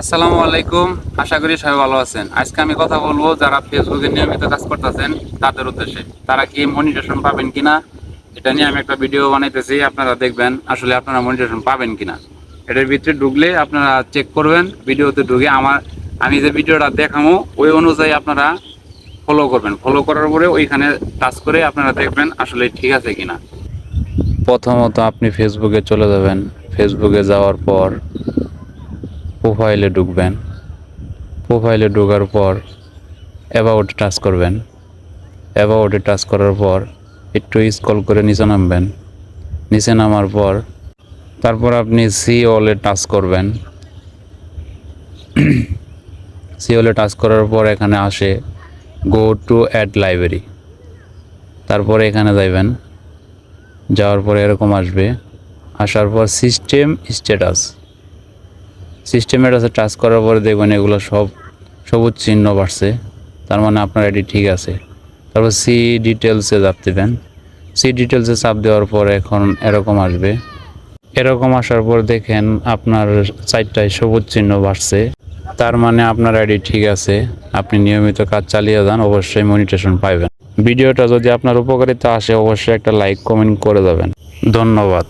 আসসালামু আলাইকুম। আশা করি সবাই ভালো আছেন। আজকে আমি কথা বলব যারা ফেসবুকে নিয়মিত কাজ করতেছেন, তাদের উদ্দেশ্যে। তারা কি মনিটেশন পাবেন কিনা, এটা নিয়ে আমি একটা ভিডিও বানাইতেছি, আপনারা দেখবেন আসলে আপনারা মনিটেশন পাবেন কিনা। এটার ভিতরে ঢুকলে আপনারা চেক করবেন ভিডিওতে ঢুকে আমার, আমি যে ভিডিওটা দেখামো, ওই অনুযায়ী আপনারা ফলো করবেন। ফলো করার পরে ওইখানে টাচ করে আপনারা দেখবেন আসলে ঠিক আছে কিনা। প্রথমত আপনি ফেসবুকে চলে যাবেন। ফেসবুকে যাওয়ার পর প্রোফাইলে ঢুকবেন। প্রোফাইলে ঢোকার পর অ্যাবাউটে টাচ করবেন। অ্যাবাউটে টাচ করার পর একটু স্কল করে নিচে নামবেন। নিচে নামার পর তারপর আপনি সি অলে টাচ করবেন। সি অলে টাচ করার পর এখানে আসে গো টু অ্যাড লাইব্রেরি তারপরে এখানে যাইবেন। যাওয়ার পরে এরকম আসবে। আসার পর সিস্টেম স্ট্যাটাস সিস্টেমের কাছে টাচ করার পরে দেখবেন এগুলো সব সবুজ চিহ্ন বাড়ছে। তার মানে আপনার এটি ঠিক আছে। তারপর সি ডিটেলসে চাপ দেবেন। সি ডিটেলসে চাপ দেওয়ার পর এখন এরকম আসবে। এরকম আসার পর দেখেন আপনার সাইটটায় সবুজ চিহ্ন বাড়ছে। তার মানে আপনার আইডি ঠিক আছে। আপনি নিয়মিত কাজ চালিয়ে যান, অবশ্যই মনিটেশন পাইবেন। ভিডিওটা যদি আপনার উপকারিতা আসে, অবশ্যই একটা লাইক কমেন্ট করে দেবেন ধন্যবাদ।